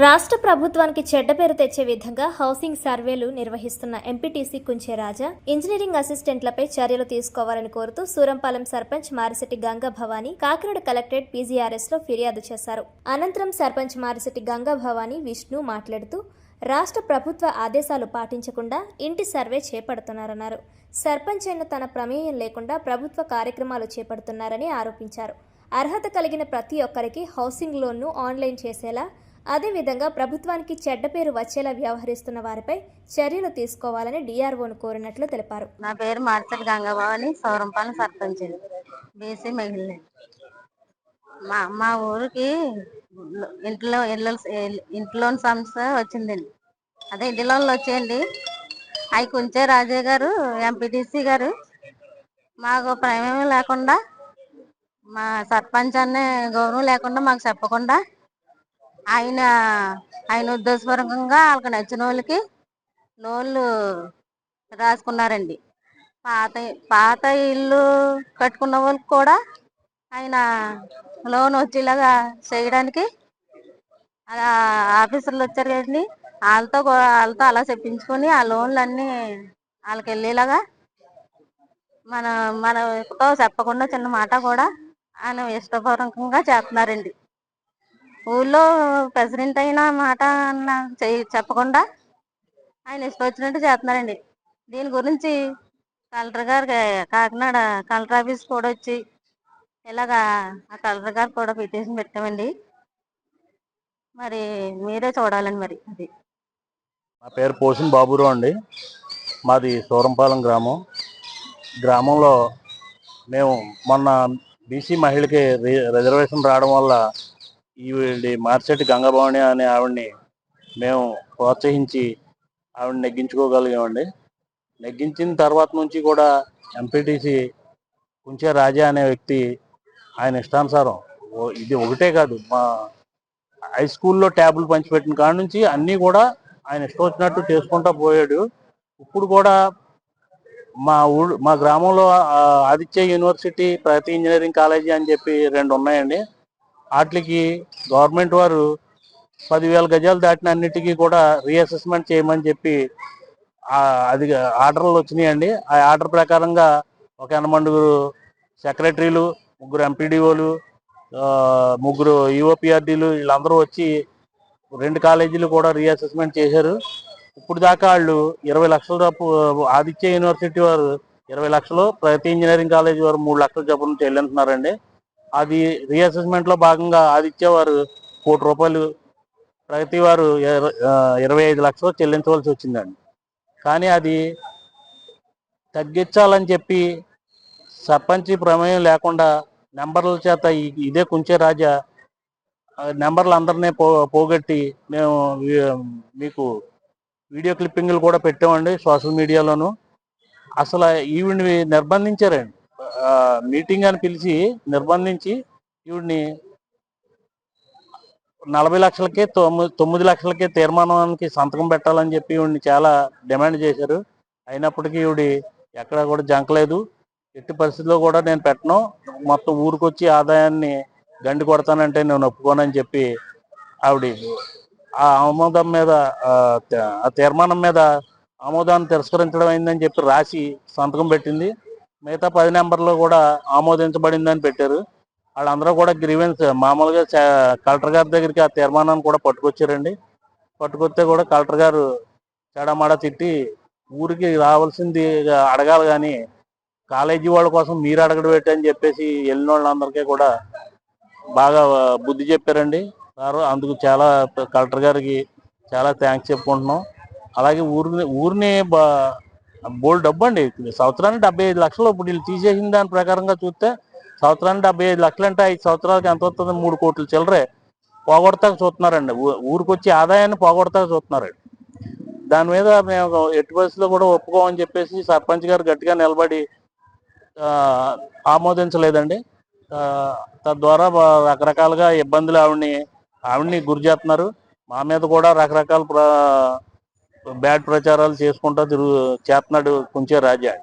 రాష్ట్ర ప్రభుత్వానికి చెడ్డ పేరు తెచ్చే విధంగా హౌసింగ్ సర్వేలు నిర్వహిస్తున్న ఎంపీటీసీ కుంచే రాజా ఇంజనీరింగ్ అసిస్టెంట్లపై చర్యలు తీసుకోవాలని కోరుతూ సూరంపాలెం సర్పంచ్ మారిశెట్టి గంగా భవానీ కాకినాడ కలెక్టరేట్ పీజీఆర్ఎస్లో ఫిర్యాదు చేశారు. అనంతరం సర్పంచ్ మారిశెట్టి గంగా భవానీ విష్ణు మాట్లాడుతూ రాష్ట్ర ప్రభుత్వ ఆదేశాలు పాటించకుండా ఇంటి సర్వే చేపడుతున్నారన్నారు. సర్పంచ్ అయిన తన ప్రమేయం లేకుండా ప్రభుత్వ కార్యక్రమాలు చేపడుతున్నారని ఆరోపించారు. అర్హత కలిగిన ప్రతి ఒక్కరికి హౌసింగ్ లోన్ను ఆన్లైన్ చేసేలా అదేవిధంగా ప్రభుత్వానికి చెడ్డ పేరు వచ్చేలా వ్యవహరిస్తున్న వారిపై చర్యలు తీసుకోవాలని డిఆర్ఓను కోరినట్లు తెలిపారు. నా పేరు మార్చల్ గంగబాబు సౌరంపాలెం సర్పంచ్ బీసీ మహిళ మా మా ఊరికి ఇంట్లో ఇళ్ళ ఇంట్లో సమస్య వచ్చిందండి. అదే ఇంటిలో వచ్చేయండి. అవి కుంచే రాజే గారు ఎంపీటీసీ గారు మాకు ప్రమేయం లేకుండా మా సర్పంచ్ అనే గౌరవం లేకుండా మాకు చెప్పకుండా ఆయన ఆయన ఉద్దేశపూర్వకంగా వాళ్ళకి నచ్చిన వాళ్ళకి లోన్లు రాసుకున్నారండి. పాత పాత ఇల్లు కట్టుకున్న వాళ్ళకి కూడా ఆయన లోన్ వచ్చేలాగా చేయడానికి అలా ఆఫీసర్లు వచ్చారు కదండి. వాళ్ళతో వాళ్ళతో అలా చెప్పించుకొని ఆ లోన్లు అన్నీ వాళ్ళకి వెళ్ళేలాగా మన మనతో చెప్పకుండా చిన్న మాట కూడా ఆయన ఇష్టపూర్వకంగా చేస్తున్నారండి. ఊళ్ళో ప్రెసిడెంట్ అయిన మాట అన్న చెయ్యి చెప్పకుండా ఆయన ఇష్టం వచ్చినట్టు చేస్తున్నారండి. దీని గురించి కలెక్టర్ గారికి కాకినాడ కలెక్టర్ ఆఫీస్ కూడా వచ్చి ఇలాగా ఆ కలెక్టర్ గారు కూడా పిటిషన్ పెట్టామండి. మరి మీరే చూడాలండి మరి అది. నా పేరు పోషన్ బాబురావు అండి. మాది సూరంపాలెం గ్రామం. గ్రామంలో మేము మొన్న బీసీ మహిళకి రి- రిజర్వేషన్ రావడం వల్ల ఈవిడి మార్చెట్టి గంగభవాణి అనే ఆవిడ్ని మేము ప్రోత్సహించి ఆవిడ నెగ్గించుకోగలిగామండి. నెగ్గించిన తర్వాత నుంచి కూడా ఎంపీటీసీ కుంచే రాజా అనే వ్యక్తి ఆయన ఇష్టానుసారం ఇది ఒకటే కాదు మా హై స్కూల్లో ట్యాబ్లు పంచిపెట్టిన కాడ నుంచి అన్నీ కూడా ఆయన ఇష్టం వచ్చినట్టు చేసుకుంటా పోయాడు. ఇప్పుడు కూడా మా ఊరు మా గ్రామంలో Aditya university Pragati engineering college అని చెప్పి రెండు ఉన్నాయండి. వాటికి గవర్నమెంట్ వారు పదివేల గజాలు దాటిన అన్నిటికీ కూడా రీఅసెస్మెంట్ చేయమని చెప్పి అది ఆర్డర్లు వచ్చినాయండి. ఆ ఆర్డర్ ప్రకారంగా ఒక ఎనమండుగురు సెక్రటరీలు ముగ్గురు ఎంపీడీఓలు ముగ్గురు ఈఓపిఆర్డీలు వీళ్ళందరూ వచ్చి రెండు కాలేజీలు కూడా రీఅసెస్మెంట్ చేశారు. ఇప్పుడు దాకా వాళ్ళు ఇరవై లక్షల డబ్బు ఆదిత్య యూనివర్సిటీ వారు ఇరవై లక్షలు ప్రతి ఇంజనీరింగ్ కాలేజ్ వారు మూడు లక్షల చొప్పున చెల్లింటున్నారండి అది రీఅసెస్మెంట్లో భాగంగా ఆదిత్యవారు కోటి రూపాయలు ప్రగతి వారు ఇరవై ఐదు లక్షలు చెల్లించవలసి వచ్చిందండి. కానీ అది తగ్గించాలని చెప్పి సర్పంచ్ ప్రమేయం లేకుండా నెంబర్ల చేత ఇదే కుంచే రాజా నెంబర్లు అందరినీ పో పోగొట్టి మేము మీకు వీడియో క్లిప్పింగ్లు కూడా పెట్టామండి సోషల్ మీడియాలోను. అసలు ఈవిడ్ని నిర్బంధించారండి. మీటింగ్ అని పిలిచి నిర్బంధించి ఈవిడ్ని నలభై లక్షలకే తొమ్మిది తొమ్మిది లక్షలకే తీర్మానానికి సంతకం పెట్టాలని చెప్పి ఈవిడ్ని చాలా డిమాండ్ చేశారు. అయినప్పటికీ ఈవిడి ఎక్కడ కూడా జంకలేదు ఎట్టి పరిస్థితిలో కూడా నేను పెట్టను. మొత్తం ఊరికొచ్చి ఆదాయాన్ని గండి కొడతానంటే నేను ఒప్పుకోనని చెప్పి ఆవిడ ఆ ఆమోదం మీద ఆ తీర్మానం మీద ఆమోదాన్ని తిరస్కరించడం అయిందని చెప్పి రాసి సంతకం పెట్టింది. మిగతా పది నెంబర్లో కూడా ఆమోదించబడిందని పెట్టారు. వాళ్ళందరూ కూడా గ్రీవెన్స్ మామూలుగా కలెక్టర్ గారి దగ్గరికి ఆ తీర్మానాన్ని కూడా పట్టుకొచ్చారండి. పట్టుకొస్తే కూడా కలెక్టర్ గారు చెడమాడ తిట్టి ఊరికి రావాల్సింది అడగాలి కానీ కాలేజీ వాళ్ళ కోసం మీరు అడగడం పెట్టని అని చెప్పేసి వెళ్ళిన వాళ్ళందరికీ కూడా బాగా బుద్ధి చెప్పారండి. సారు అందుకు చాలా కలెక్టర్ గారికి చాలా థ్యాంక్స్ చెప్పుకుంటున్నాం. అలాగే ఊరిని ఊరిని బోల్డ్ డబ్బు అండి. సంవత్సరానికి డెబ్బై ఐదు లక్షలు ఇప్పుడు వీళ్ళు తీసేసిన దాని ప్రకారంగా చూస్తే సంవత్సరానికి డెబ్బై ఐదు లక్షలు అంటే ఐదు సంవత్సరాలకి ఎంత వస్తుంది మూడు కోట్ల చిల్లరే పోగొడతాక చూస్తున్నారండి. ఊ- ఊరికొచ్చి ఆదాయాన్ని పోగొడతాక చూస్తున్నారండి. దాని మీద మేము ఎట్టి పరిస్థితుల్లో కూడా ఒప్పుకోమని చెప్పేసి సర్పంచ్ గారు గట్టిగా నిలబడి ఆమోదించలేదండి. తద్వారా రకరకాలుగా ఇబ్బందులు ఆవిడ్ని ఆవిడ్ని గురి చేస్తున్నారు. మా మీద కూడా రకరకాల ప్రా బ్యాడ్ ప్రచారాలు చేసుకుంటా తిరుగు చేస్తున్నాడు కుంచే రాజా.